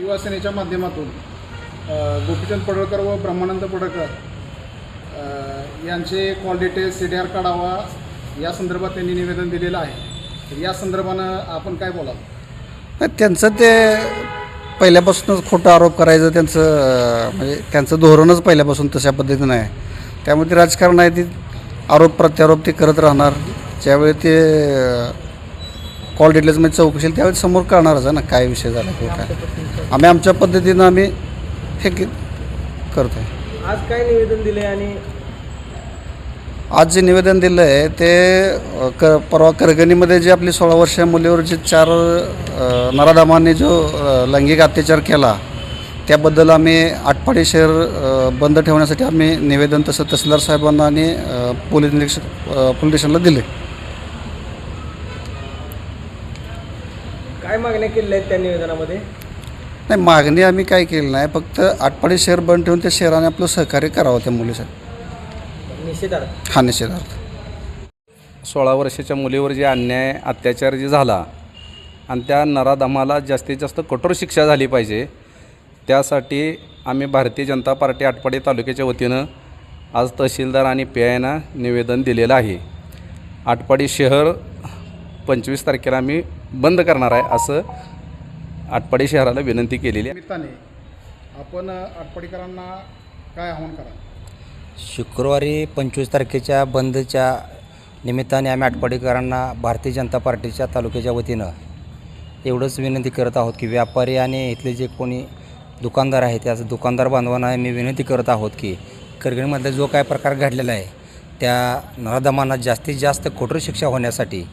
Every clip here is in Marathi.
युवासेनेच्या माध्यमातून गोपीचंद पडळकर व ब्रह्मानंद पडळकर यांचे call details C D R काढावा या संदर्भात त्यांनी निवेदन दिलेलं आहे. तर या संदर्भानं आपण काय बोलाल? नाही, त्यांचं ते पहिल्यापासूनच खोटा आरोप करायचं त्यांचं म्हणजे त्यांचं धोरणच पहिल्यापासून तशा पद्धतीनं आहे. त्यामुळे ते राजकारण आहे ते आरोप प्रत्यारोप ते करत राहणार. ज्यावेळी ते कॉल डिटेल्समध्ये चौकशी येईल त्यावेळी समोर कळणारच आहे ना काय विषय झाला किंवा काय. आम्ही आमच्या पद्धतीनं आम्ही हे के- करतो आहे आज काय निवेदन दिले आणि आज जे निवेदन दिलं आहे ते क परवा करगणीमध्ये जे आपली सोळा वर्षीय मुलीवर जे चार नराधामांनी जो लैंगिक अत्याचार केला त्याबद्दल आम्ही आटपाडी शहर बंद ठेवण्यासाठी आम्ही निवेदन तसं तहसीलदार साहेबांना आणि पोलीस निरीक्षक पोलीस स्टेशनला दिले काय मागण्या केलेल्या आहेत त्या निवेदनामध्ये? नाही मागणी आम्ही काय केली नाही. फक्त आटपाडी शहर बंद ठेवून त्या शहराने आपलं सहकार्य करावं त्या मुलीसाठी. निषेधार्थ. हा निषेधार्थ. सोळा वर्षाच्या मुलीवर जे अन्याय अत्याचार जे झाला आणि त्या नराधमाला जास्तीत जास्त कठोर शिक्षा झाली पाहिजे त्यासाठी आम्ही भारतीय जनता पार्टी आटपाडी तालुक्याच्या वतीनं आज तहसीलदार आणि पी आयना निवेदन दिलेलं आहे. आटपाडी शहर पंचवीस तारखेला आम्ही बंद करणार आहे असं आटपाडी शहराला विनंती केलेली आहे. निमित्ताने आपण आटपाडीकरांना काय आव्हान कराल? शुक्रवारी पंचवीस तारखेच्या बंदच्या निमित्ताने आम्ही आटपाडीकरांना भारतीय जनता पार्टीच्या तालुक्याच्या वतीनं एवढंच विनंती करत आहोत की व्यापारी आणि इथले जे कोणी दुकानदार आहेत त्या दुकानदार बांधवांना मी विनंती करत आहोत की करगणीमधला जो काय प्रकार घडलेला आहे त्या नराधमांना जास्तीत जास्त कठोर शिक्षा होण्यासाठी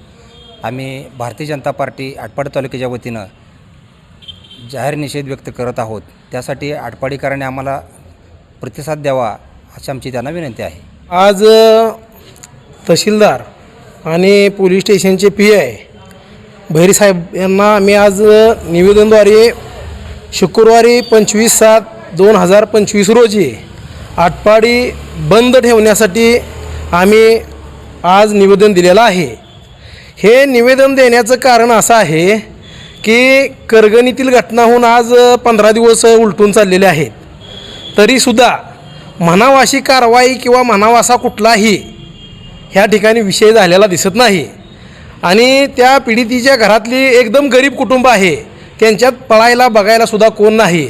आम्ही भारतीय जनता पार्टी आटपाडी तालुक्याच्या वतीनं जाहीर निषेध व्यक्त करत आहोत. त्यासाठी आटपाडीकरांनी आम्हाला प्रतिसाद द्यावा अशी आमची त्यांना विनंती आहे. आज तहसीलदार आणि पोलीस स्टेशनचे पी आय भैरी साहेब यांना मी आज निवेदनद्वारे शुक्रवारी पंचवीस सात दोन हजार पंचवीस रोजी आटपाडी बंद ठेवण्यासाठी आम्ही आज निवेदन दिलेलं आहे. हे निवेदन देण्याचं कारण असं आहे की करगणीतील घटनाहून आज पंधरा दिवस उलटून चाललेले आहेत. तरीसुद्धा म्हणावा अशी कारवाई किंवा म्हणावा असा कुठलाही ह्या ठिकाणी विषय झालेला दिसत नाही. आणि त्या पीडितीच्या घरातली एकदम गरीब कुटुंब आहे. त्यांच्यात पळायला बघायलासुद्धा कोण नाही.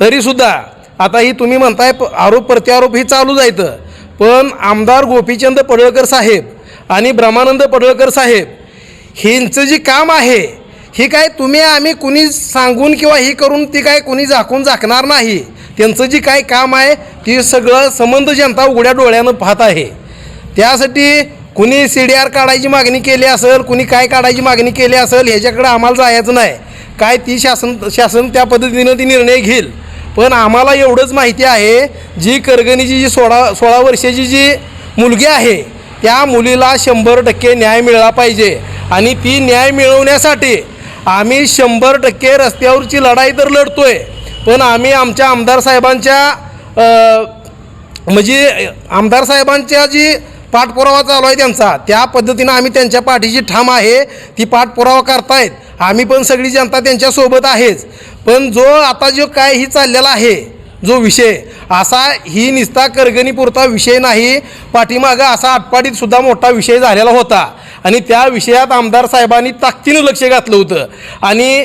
तरीसुद्धा आता ही तुम्ही म्हणताय आरोप प्रत्यारोप ही चालू जायचं पण आमदार गोपीचंद पडळकर साहेब आणि ब्रह्मानंद पडळकर साहेब ह्यांचं जे काम आहे ही काय तुम्ही आम्ही कुणी सांगून किंवा ही करून ती काय कुणी झाकून झाकणार नाही. त्यांचं जी काय काम आहे ते सगळं संबंध जनता उघड्या डोळ्यानं पाहत आहे. त्यासाठी कुणी सी डी आर काढायची मागणी केली असेल कुणी काय काढायची मागणी केली असेल ह्याच्याकडे आम्हाला जायचं नाही. काय ती शासन शासन त्या पद्धतीनं ती निर्णय घेईल. पण आम्हाला एवढंच माहिती आहे जी करगणीची जी सोळा सोळा वर्षाची जी मुलगी आहे त्या मुलीला शंभर टक्के न्याय मिळाला पाहिजे. आणि ती न्याय मिळवण्यासाठी आम्ही शंभर टक्के रस्त्यावरची लढाई तर लढतोय. पण आम्ही आमच्या आमदार साहेबांच्या म्हणजे आमदार साहेबांच्या जी पाठपुरावा चालू आहे त्यांचा त्या पद्धतीनं आम्ही त्यांच्या पाठीची ठाम आहे ती पाठपुरावा करतायत. आम्ही पण सगळी जनता त्यांच्यासोबत आहेच. पण जो आता जो काय ही चाललेला आहे जो विषय असा ही निस्ता करगणीपुरता विषय नाही पाठीमागं असा आटपाडीत सुद्धा मोठा विषय झालेला होता. आणि त्या विषयात आमदार साहेबांनी ताकदीनं लक्ष घातलं होतं. आणि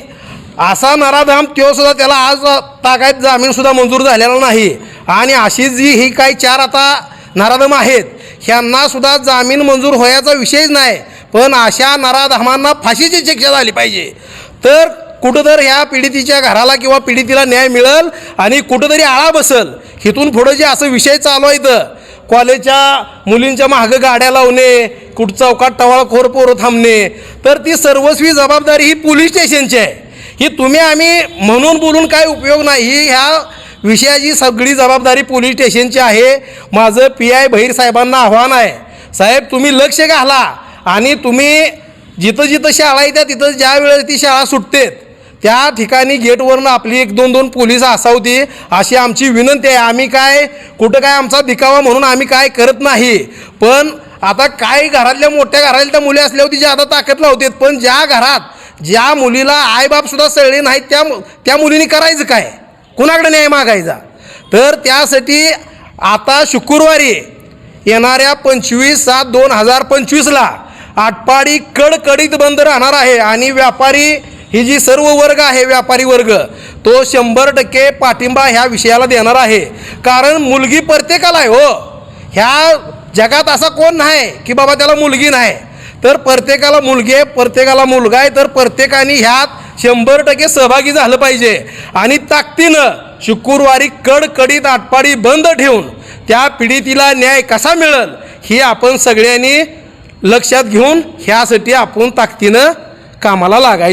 असा नराधाम तो सुद्धा त्याला आज ताकायत जामीनसुद्धा मंजूर झालेला नाही. आणि अशी जी ही काही चार आता नराधम आहेत ह्यांना सुद्धा जामीन मंजूर होण्याचा विषयच नाही. पण अशा नाराधामांना फाशीची शिक्षा झाली पाहिजे. तर कुठंतर ह्या पीडितीच्या घराला किंवा पीडितीला न्याय मिळेल आणि कुठंतरी आळा बसल. हिथून पुढं जे असं विषय चालू आहे तर कॉलेजच्या मुलींच्या मागं गाड्या लावणे कुठ चौकात टवाळखोर पोरं थांबणे तर ती सर्वस्वी जबाबदारी ही पोलीस स्टेशनची आहे. ही तुम्ही आम्ही म्हणून बोलून काय उपयोग नाही ही ह्या विषयाची सगळी जबाबदारी पोलीस स्टेशनची आहे. माझं पी आय भैर साहेबांना आव्हान आहे. साहेब तुम्ही लक्ष घाला आणि तुम्ही जिथं जिथं शाळा येत्या तिथं ज्या वेळेस ती शाळा सुटतेत त्या ठिकाणी गेटवरनं आपली एक दोन दोन पोलीस असावती अशी आमची विनंती आहे. आम्ही काय कुठं काय आमचा दिखावा म्हणून आम्ही काय करत नाही. पण आता काय घरातल्या मोठ्या घरातल्या मुली असल्या होती ती आता ताकद लावतात. पण ज्या घरात ज्या मुलीला आईबापसुद्धा सळले नाहीत त्या त्या मुलीने करायचं काय? कुणाकडे न्याय मागायचा? तर त्यासाठी आता शुक्रवारी येणाऱ्या पंचवीस सात दोन हजार पंचवीसला आटपाडी कडकडीत बंद राहणार आहे. आणि व्यापारी ही जी सर्व वर्ग आहे व्यापारी वर्ग तो शंभर टक्के पाठिंबा ह्या विषयाला देणार आहे. कारण मुलगी प्रत्येकाला आहे हो. ह्या जगात असा कोण नाही की बाबा त्याला मुलगी नाही. तर प्रत्येकाला मुलगी आहे प्रत्येकाला मुलगा आहे तर प्रत्येकाने ह्यात शंभर टक्के सहभागी झालं पाहिजे. आणि ताकदीनं शुक्रवारी कडकडीत आटपाडी बंद ठेवून त्या पीडितीला न्याय कसा मिळेल ही आपण सगळ्यांनी लक्षात घेऊन ह्यासाठी आपण ताकदीनं कामाला लागायचं.